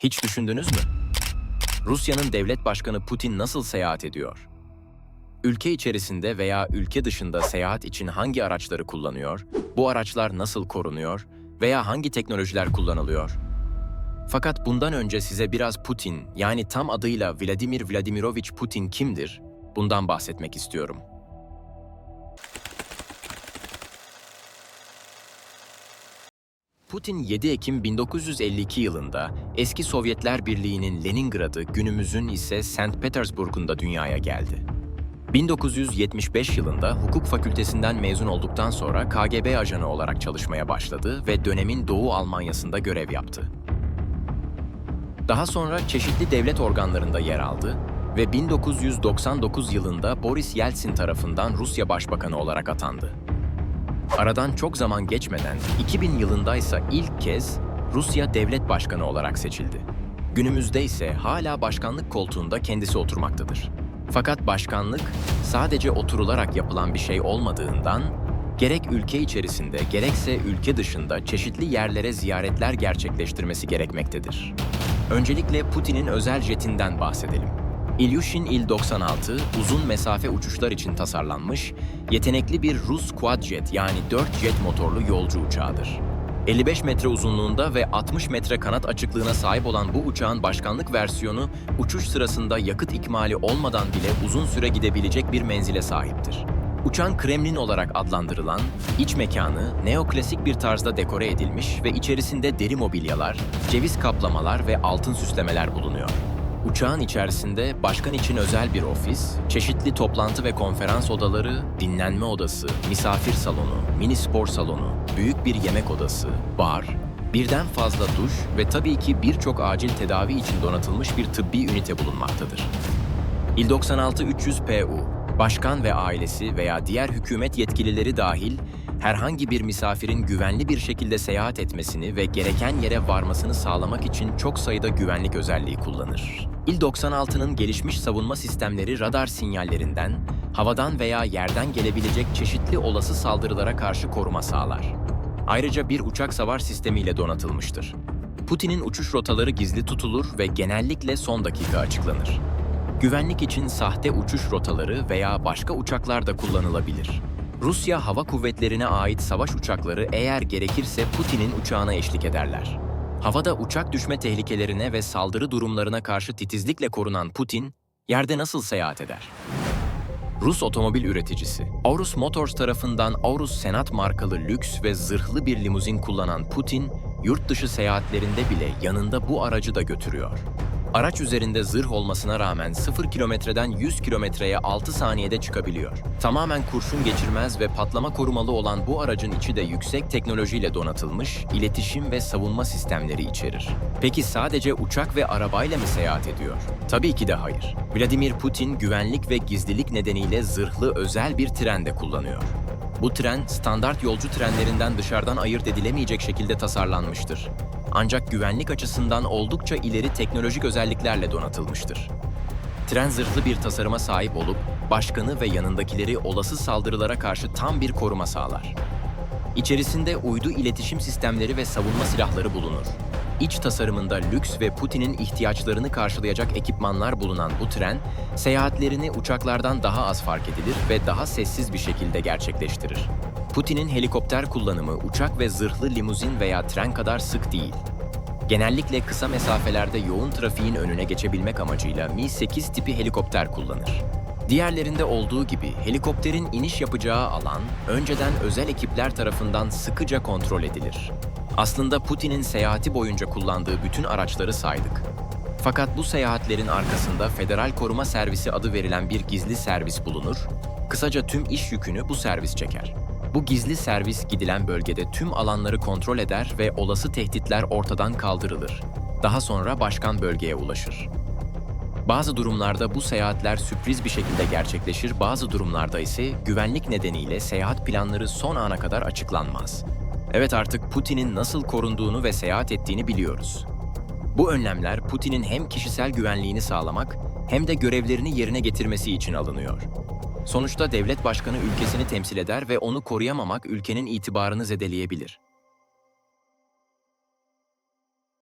Hiç düşündünüz mü? Rusya'nın devlet başkanı Putin nasıl seyahat ediyor? Ülke içerisinde veya ülke dışında seyahat için hangi araçları kullanıyor? Bu araçlar nasıl korunuyor veya hangi teknolojiler kullanılıyor? Fakat bundan önce size biraz Putin, yani tam adıyla Vladimir Vladimirovich Putin kimdir? Bundan bahsetmek istiyorum. Putin 7 Ekim 1952 yılında eski Sovyetler Birliği'nin Leningrad'ı, günümüzün ise St. Petersburg'unda dünyaya geldi. 1975 yılında hukuk fakültesinden mezun olduktan sonra KGB ajanı olarak çalışmaya başladı ve dönemin Doğu Almanya'sında görev yaptı. Daha sonra çeşitli devlet organlarında yer aldı ve 1999 yılında Boris Yeltsin tarafından Rusya Başbakanı olarak atandı. Aradan çok zaman geçmeden 2000 yılında ise ilk kez Rusya Devlet Başkanı olarak seçildi. Günümüzde ise hala başkanlık koltuğunda kendisi oturmaktadır. Fakat başkanlık sadece oturularak yapılan bir şey olmadığından gerek ülke içerisinde gerekse ülke dışında çeşitli yerlere ziyaretler gerçekleştirmesi gerekmektedir. Öncelikle Putin'in özel jetinden bahsedelim. Ilyushin Il-96 uzun mesafe uçuşlar için tasarlanmış, yetenekli bir Rus quadjet yani 4 jet motorlu yolcu uçağıdır. 55 metre uzunluğunda ve 60 metre kanat açıklığına sahip olan bu uçağın başkanlık versiyonu uçuş sırasında yakıt ikmali olmadan bile uzun süre gidebilecek bir menzile sahiptir. Uçağın Kremlin olarak adlandırılan iç mekanı neoklasik bir tarzda dekore edilmiş ve içerisinde deri mobilyalar, ceviz kaplamalar ve altın süslemeler bulunuyor. Uçağın içerisinde başkan için özel bir ofis, çeşitli toplantı ve konferans odaları, dinlenme odası, misafir salonu, mini spor salonu, büyük bir yemek odası, bar, birden fazla duş ve tabii ki birçok acil tedavi için donatılmış bir tıbbi ünite bulunmaktadır. İl 96 300 PU, başkan ve ailesi veya diğer hükümet yetkilileri dahil herhangi bir misafirin güvenli bir şekilde seyahat etmesini ve gereken yere varmasını sağlamak için çok sayıda güvenlik özelliği kullanır. İl 96'nın gelişmiş savunma sistemleri radar sinyallerinden, havadan veya yerden gelebilecek çeşitli olası saldırılara karşı koruma sağlar. Ayrıca bir uçak savar sistemiyle donatılmıştır. Putin'in uçuş rotaları gizli tutulur ve genellikle son dakika açıklanır. Güvenlik için sahte uçuş rotaları veya başka uçaklar da kullanılabilir. Rusya Hava Kuvvetlerine ait savaş uçakları eğer gerekirse Putin'in uçağına eşlik ederler. Havada uçak düşme tehlikelerine ve saldırı durumlarına karşı titizlikle korunan Putin, yerde nasıl seyahat eder? Rus otomobil üreticisi. Aurus Motors tarafından Aurus Senat markalı lüks ve zırhlı bir limuzin kullanan Putin, yurt dışı seyahatlerinde bile yanında bu aracı da götürüyor. Araç üzerinde zırh olmasına rağmen 0 kilometreden 100 kilometreye 6 saniyede çıkabiliyor. Tamamen kurşun geçirmez ve patlama korumalı olan bu aracın içi de yüksek teknolojiyle donatılmış, iletişim ve savunma sistemleri içerir. Peki sadece uçak ve arabayla mı seyahat ediyor? Tabii ki de hayır. Vladimir Putin güvenlik ve gizlilik nedeniyle zırhlı özel bir tren de kullanıyor. Bu tren standart yolcu trenlerinden dışarıdan ayırt edilemeyecek şekilde tasarlanmıştır. Ancak güvenlik açısından oldukça ileri teknolojik özelliklerle donatılmıştır. Tren zırhlı bir tasarıma sahip olup başkanı ve yanındakileri olası saldırılara karşı tam bir koruma sağlar. İçerisinde uydu iletişim sistemleri ve savunma silahları bulunur. İç tasarımında lüks ve Putin'in ihtiyaçlarını karşılayacak ekipmanlar bulunan bu tren, seyahatlerini uçaklardan daha az fark edilir ve daha sessiz bir şekilde gerçekleştirir. Putin'in helikopter kullanımı uçak ve zırhlı limuzin veya tren kadar sık değil. Genellikle kısa mesafelerde yoğun trafiğin önüne geçebilmek amacıyla Mi-8 tipi helikopter kullanır. Diğerlerinde olduğu gibi helikopterin iniş yapacağı alan önceden özel ekipler tarafından sıkıca kontrol edilir. Aslında Putin'in seyahati boyunca kullandığı bütün araçları saydık. Fakat bu seyahatlerin arkasında Federal Koruma Servisi adı verilen bir gizli servis bulunur. Kısaca tüm iş yükünü bu servis çeker. Bu gizli servis gidilen bölgede tüm alanları kontrol eder ve olası tehditler ortadan kaldırılır. Daha sonra başkan bölgeye ulaşır. Bazı durumlarda bu seyahatler sürpriz bir şekilde gerçekleşir, bazı durumlarda ise güvenlik nedeniyle seyahat planları son ana kadar açıklanmaz. Evet artık Putin'in nasıl korunduğunu ve seyahat ettiğini biliyoruz. Bu önlemler Putin'in hem kişisel güvenliğini sağlamak hem de görevlerini yerine getirmesi için alınıyor. Sonuçta devlet başkanı ülkesini temsil eder ve onu koruyamamak ülkenin itibarını zedeleyebilir.